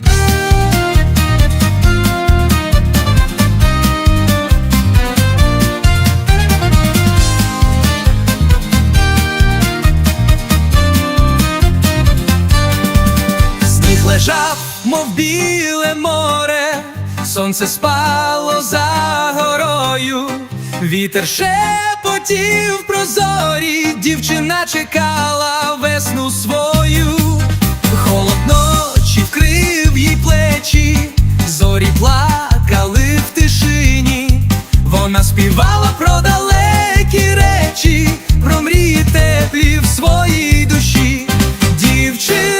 Сніг лежав, мов біле море, сонце спало за горою, вітер шепотів прозорі, дівчина чекала весну свою. Холодно чи вкрив плачі, зорі плакали в тишині, вона співала про далекі речі, про мрії теплі в своїй душі, дівчина.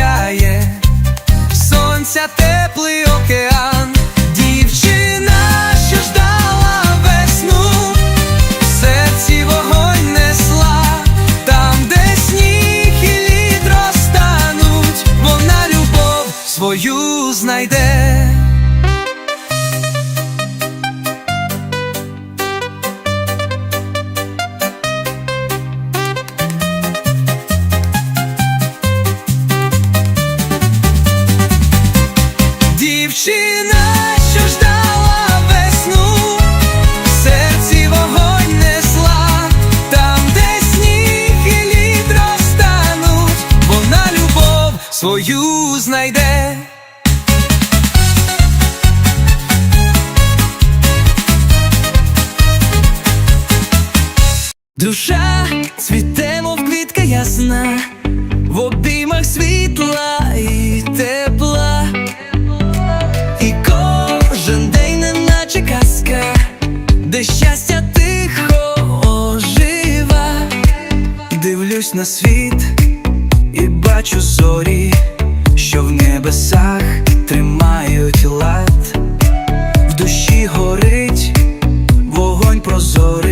сяє, сонця теплий океан. Душа цвіте, мов квітка ясна, в обіймах світла і тепла, і кожен день, не наче казка, де щастя тихо ожива, дивлюсь на світ і бачу зорі, що в небесах тримають лад, в душі горить вогонь прозорий.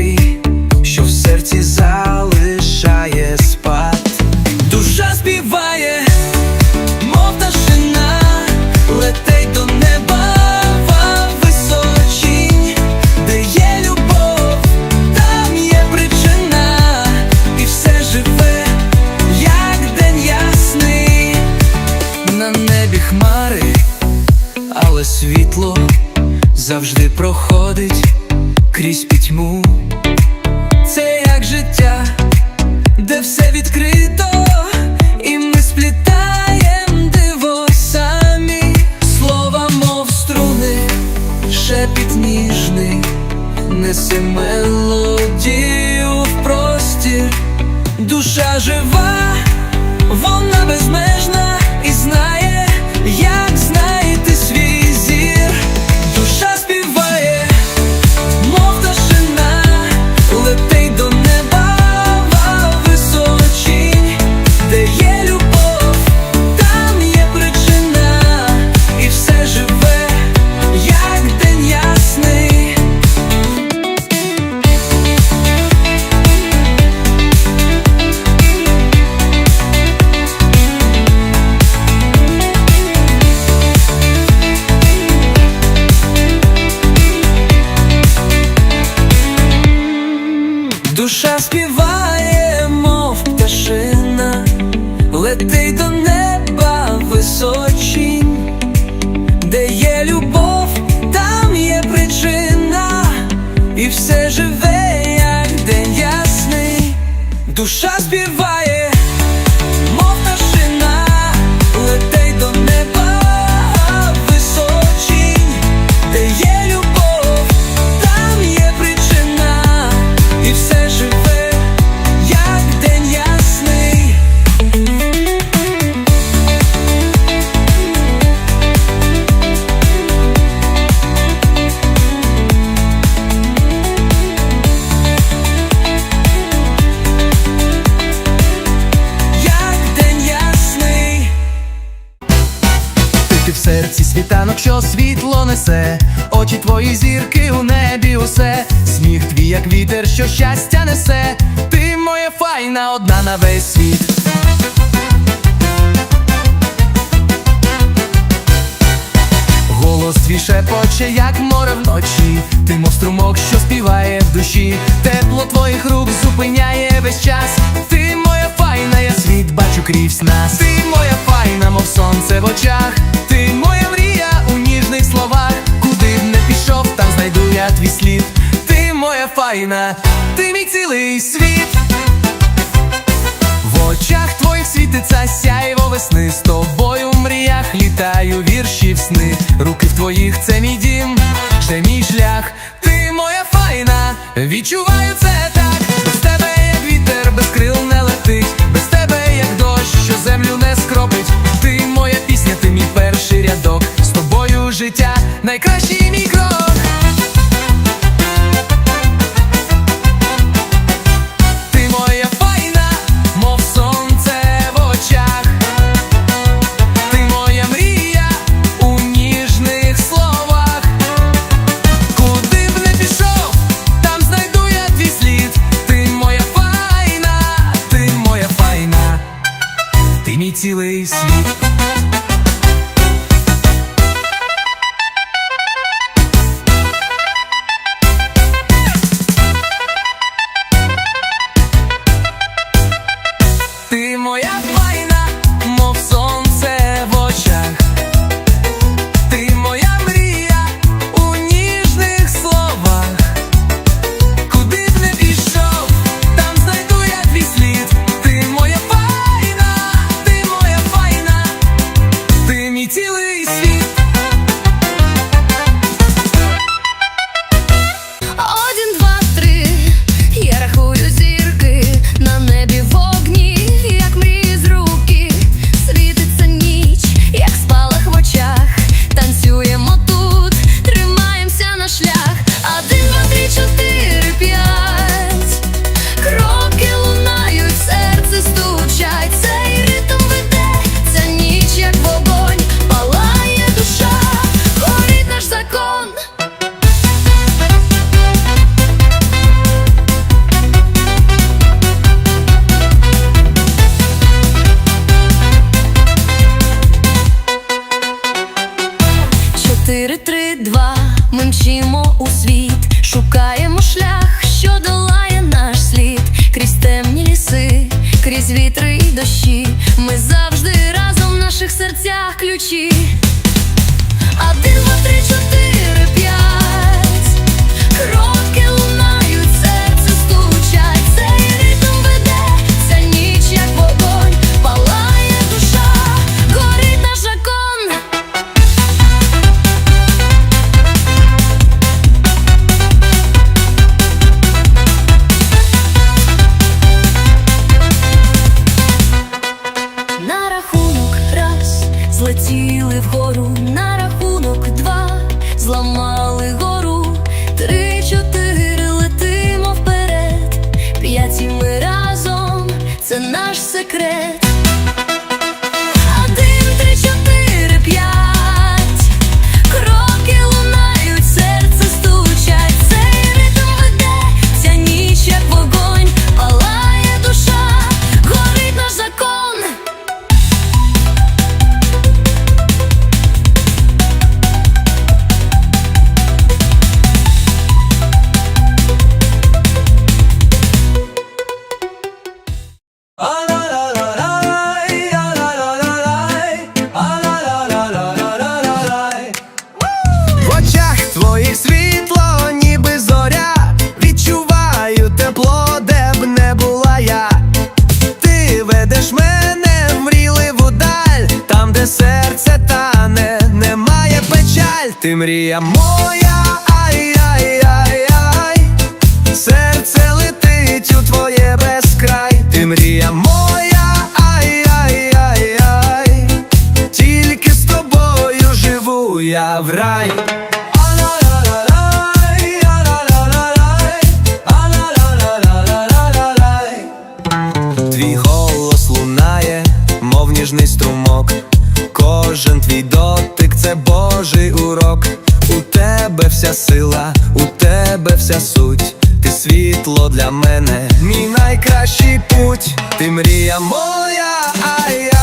Tu chaspe vai. Несе, очі твої зірки у небі усе, сміх твій, як вітер, що щастя несе, ти моя файна, одна на весь світ. Голос твій шепоче, як море вночі, ти мов струмок, що співає в душі, тепло твоїх рук зупиняє весь час. Ти моя файна, я світ бачу крізь нас. Ти моя файна, мов сонце в очах. Ти моя мрія у ніжних словах. Пішов, там знайду я твій слід. Ти моя файна, ти мій цілий світ. В очах твоїх світиться сяйво весни. З тобою в мріях літаю вірші в сни. Руки в твоїх це мій дім, це мій шлях. Ти моя файна, відчуваю це так. Без тебе як вітер, без крил не летить. Без тебе як дощ, що землю не скропить. Ти моя пісня, ти мій перший рядок. З тобою життя найкращий Твій голос лунає, мов ніжний струмок, кожен твій дотик це Божий урок. У тебе вся сила, у тебе вся суть. Ти світло для мене, мій найкращий путь, ти мрія моя, ай-яй-яй-яй,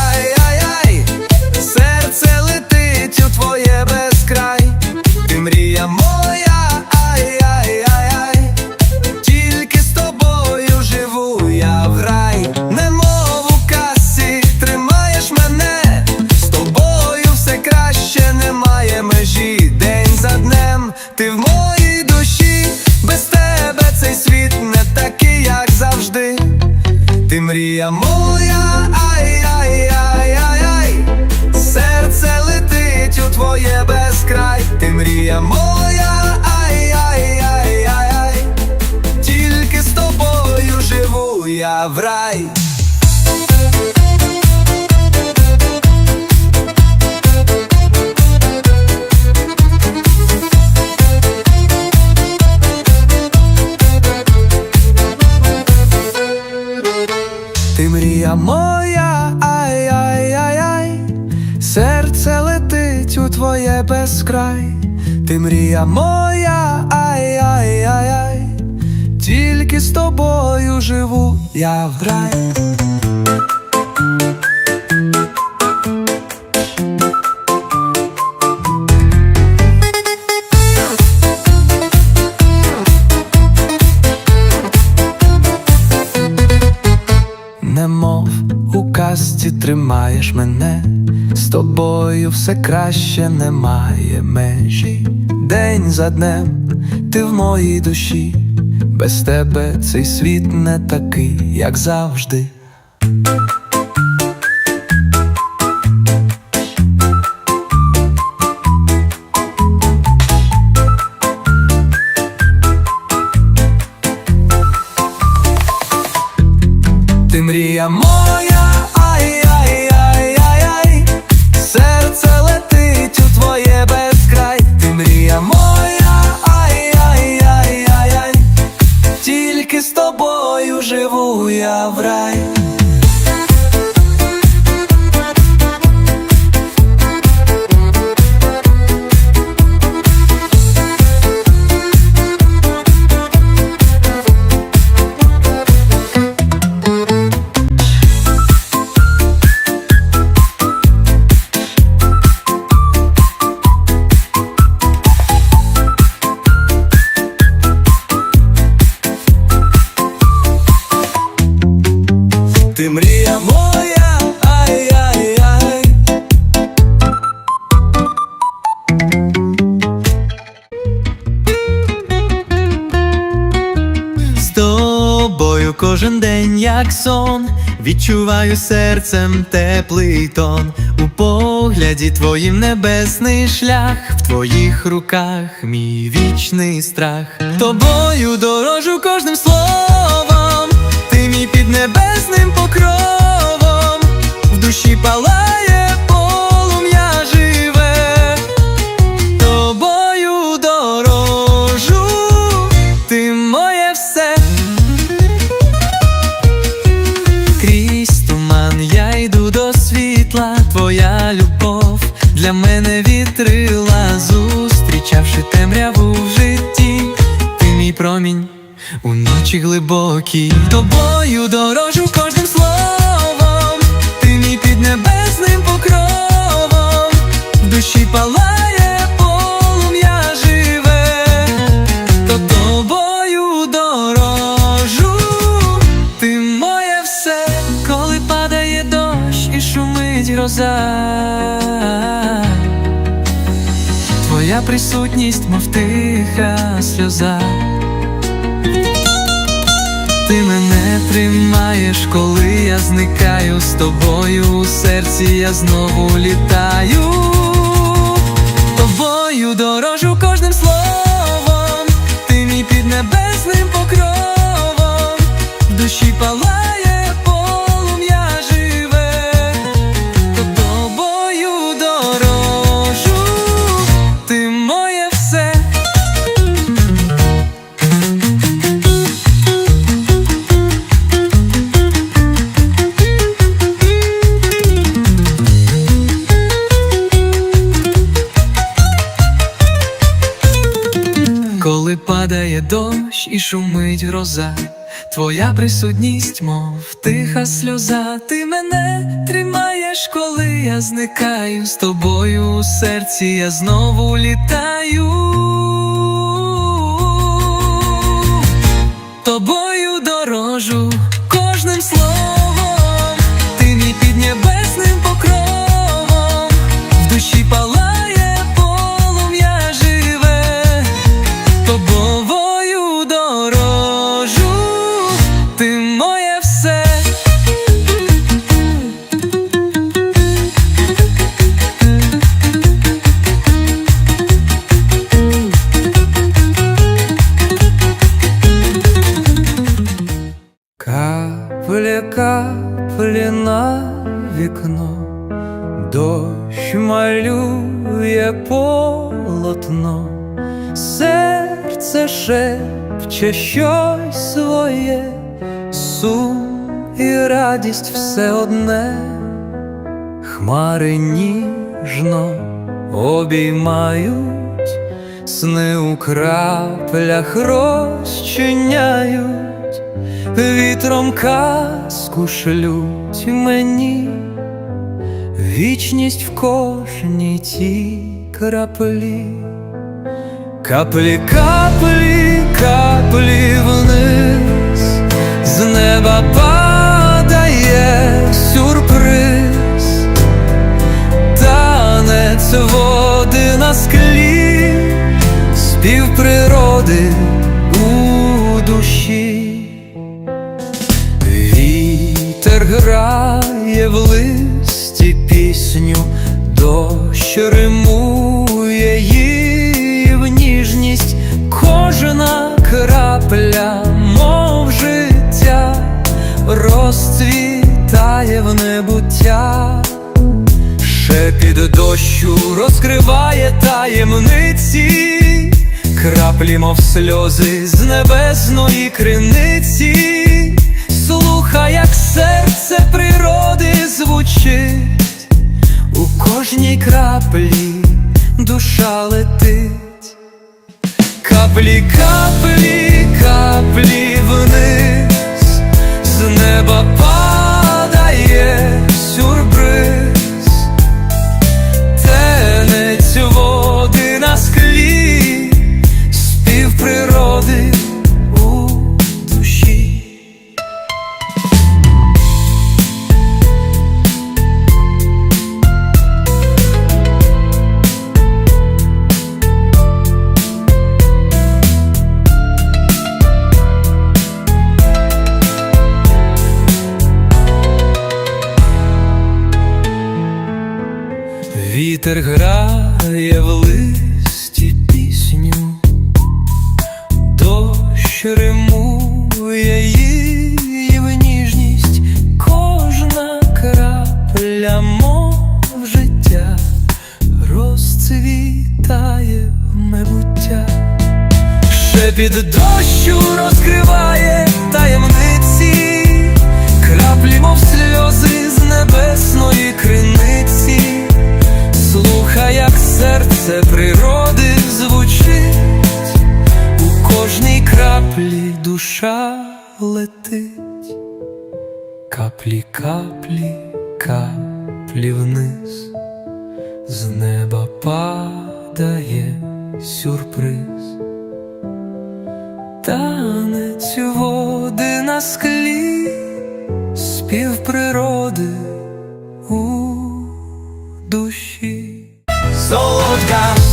мрія моя, ай-яй-яй-яй, тільки з тобою живу я в рай. Немов у казці тримаєш мене, з тобою все краще немає межі. День за днем ти в моїй душі, без тебе цей світ не такий, як завжди. Кожен день, як сон, відчуваю серцем теплий тон, у погляді твоїм небесний шлях, в твоїх руках мій вічний страх. Тобою дорожу кожним словом, ти мій під небесним покровом, в душі палає промінь у ночі глибокій, тобою дорожу кожним словом, тримаєш, коли я зникаю з тобою у серці, я знову літаю. Тобою дорожу кожним словом, ти мій під небесним покровом, в душі палає дощ і шумить гроза, твоя присутність, мов тиха сльоза. Ти мене тримаєш, коли я зникаю з тобою у серці, я знову літаю. Хмари ніжно обіймають, сни у краплях розчиняють вітром казку шлють мені, вічність в кожній тій краплі, каплі, каплі, каплі вниз, з неба падає сюрприз, танець води на склі, спів природи у душі. Вітер грає в листі пісню, дощ римує її в ніжність, кожна крапля, мов життя, розцвітає в небуття. Шепіт дощу розкриває таємниці, краплі, мов сльози з небесної криниці, слухай, як серце природи звучить, у кожній краплі душа летить, каплі, каплі, каплі вниз, з неба Шепіт розкриває таємниці, краплі, мов сльози з небесної криниці. Слухай, як серце природи звучить, у кожній краплі душа летить, каплі, каплі, каплі вниз, з неба падає сюрприз, танець води на склі, спів природи у душі. Солодка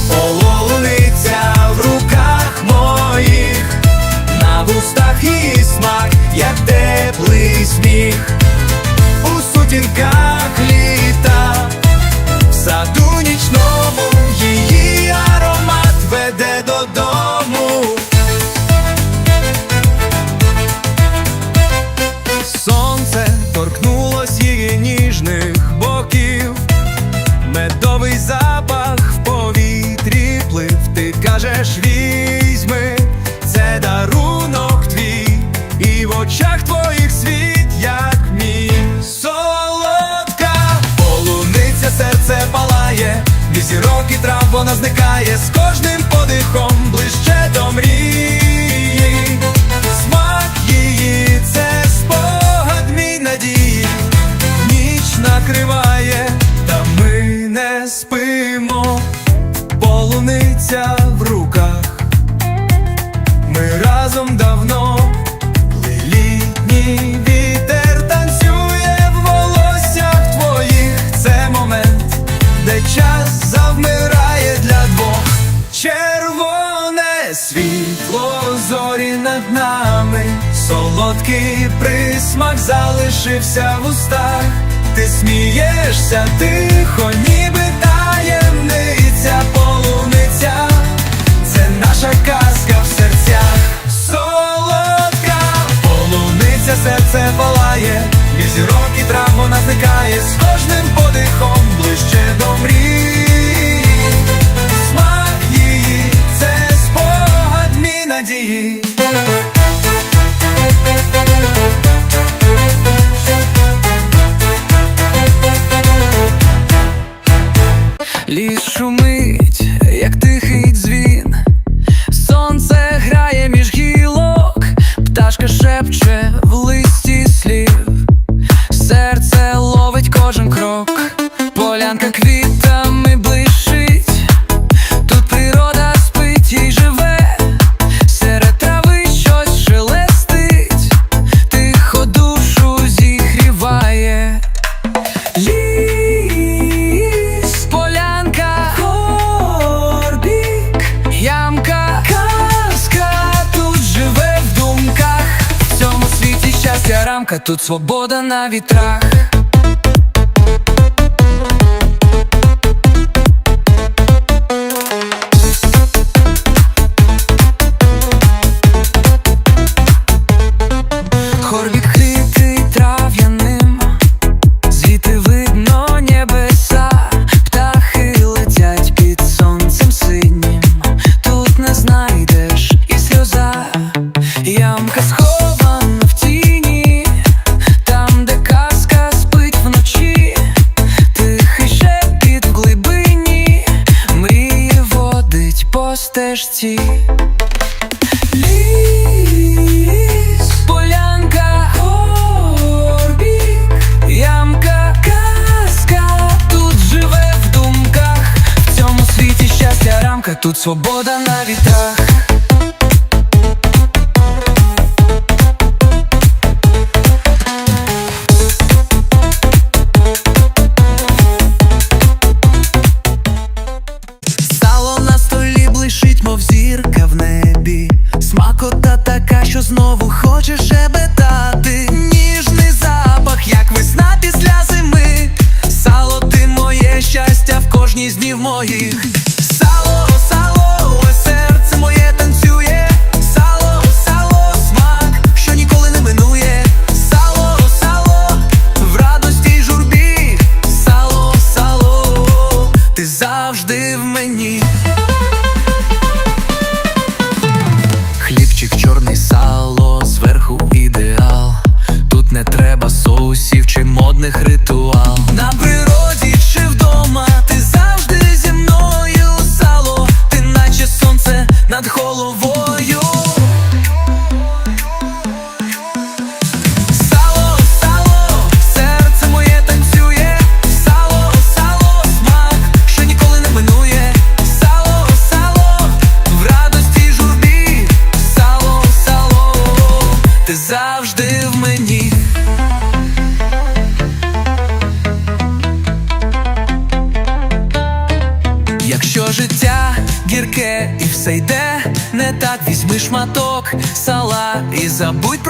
полуниця в руках. Ми разом давно літній вітер танцює в волоссях твоїх. Це момент, де час завмирає для двох. Червоне світло зорі над нами, солодкий присмак залишився в устах. Ти смієшся тихо, ніби таємниця наша казка в серцях. Солодка полуниця, серце палає, і зірок і травма натикає з кожним рамка, тут свобода на вітрах. Стежці. Ліс, полянка, горбік, ямка, казка тут живе в думках. В цьому світі щастя рамка, тут свобода на вітрах. Знову хочеш шебетати. Ти завжди в мені. Якщо життя гірке і все йде не так, візьми шматок сала і забудь